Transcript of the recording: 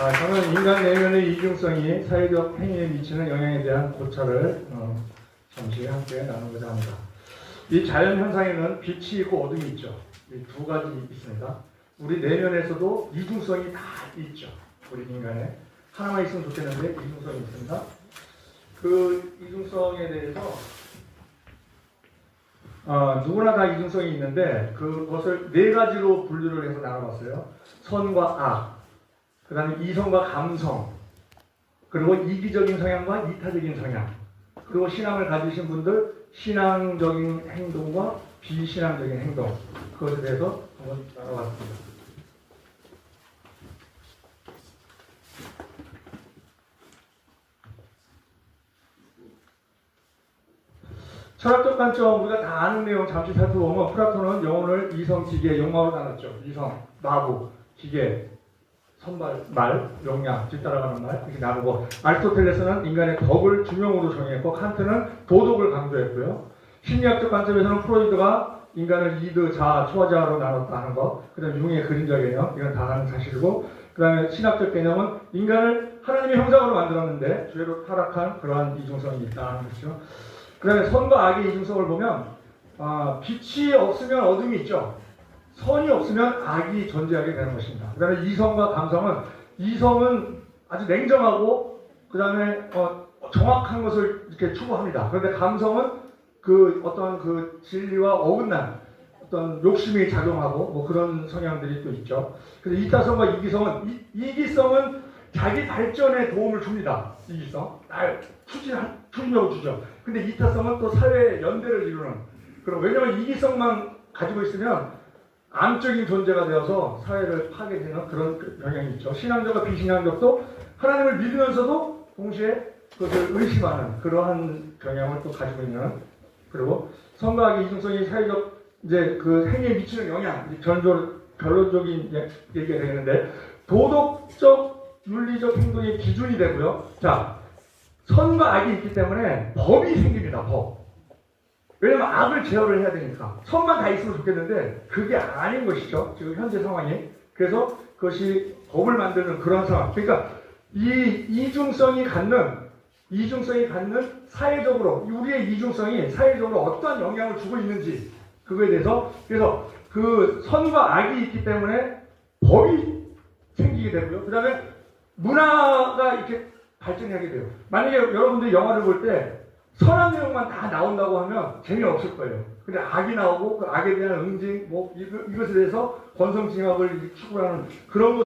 아, 저는 인간 내면의 이중성이 사회적 행위에 미치는 영향에 대한 고찰을 어, 잠시 함께 나누고자 합니다. 이 자연 현상에는 빛이 있고 어둠이 있죠. 이두 가지 있습니다. 우리 내면에서도 이중성이 다 있죠. 우리 인간에 하나만 있으면 좋겠는데 이중성이 있습니다. 그 이중성에 대해서 어, 누구나 다 이중성이 있는데 그것을 네 가지로 분류를 해서 나눠봤어요. 선과 악, 그 다음에 이성과 감성, 그리고 이기적인 성향과 이타적인 성향, 그리고 신앙을 가지신 분들 신앙적인 행동과 비신앙적인 행동, 그것에 대해서 한번 나눠봤습니다. 철학적 관점 우리가 다 아는 내용 잠시 살펴보면 플라톤은 영혼을 이성, 기계, 욕망으로 나눴죠. 이성, 마구, 기계, 선발, 말, 용량, 뒤따라가는 말 이렇게 나누고 아리스토텔레스는 인간의 덕을 중용으로 정의했고 칸트는 도덕을 강조했고요. 심리학적 관점에서는 프로이드가 인간을 이드, 자아, 초자아로 나눴다는 것, 그 다음 융의 그림자 개념 이건 다 아는 사실이고 그 다음에 신학적 개념은 인간을 하나님의 형상으로 만들었는데 죄로 타락한 그러한 이중성이 있다는 것이죠. 그 다음에 선과 악의 이중성을 보면 아, 빛이 없으면 어둠이 있죠. 선이 없으면 악이 존재하게 되는 것입니다. 그 다음에 이성과 감성은 이성은 아주 냉정하고 그 다음에 어, 정확한 것을 이렇게 추구합니다. 그런데 감성은 그 어떤 그 진리와 어긋난 어떤 욕심이 작용하고 뭐 그런 성향들이 또 있죠. 그래서 이타성과 이기성은 이, 이기성은 자기 발전에 도움을 줍니다. 이기성. 날 추진할 추진력을 주죠. 근데 이타성은 또 사회의 연대를 이루는 그런 왜냐면 이기성만 가지고 있으면 암적인 존재가 되어서 사회를 파괴되는 그런 그 영향이 있죠. 신앙적과 비신앙적도 하나님을 믿으면서도 동시에 그것을 의심하는 그러한 경향을 또 가지고 있는 그리고 성과학의 이중성이 사회적 이제 그 행위에 미치는 영향, 결론, 결론적인 이제 얘기가 되는데 도덕적, 윤리적 행동의 기준이 되고요. 자, 선과 악이 있기 때문에 법이 생깁니다. 법. 왜냐면 악을 제어를 해야 되니까 선만 다 있으면 좋겠는데 그게 아닌 것이죠. 지금 현재 상황이. 그래서 그것이 법을 만드는 그런 상황. 그러니까 이 이중성이 갖는 이중성이 갖는 사회적으로 우리의 이중성이 사회적으로 어떠한 영향을 주고 있는지 그거에 대해서 그래서 그 선과 악이 있기 때문에 법이 생기게 되고요. 그다음에 문화가 이렇게 발전하게 돼요. 만약에 여러분들이 영화를 볼때 선한 내용만 다 나온다고 하면 재미없을 거예요. 근데 악이 나오고 그 악에 대한 응징, 뭐 이것- 이것에 대해서 권성징악을 추구하는 그런 것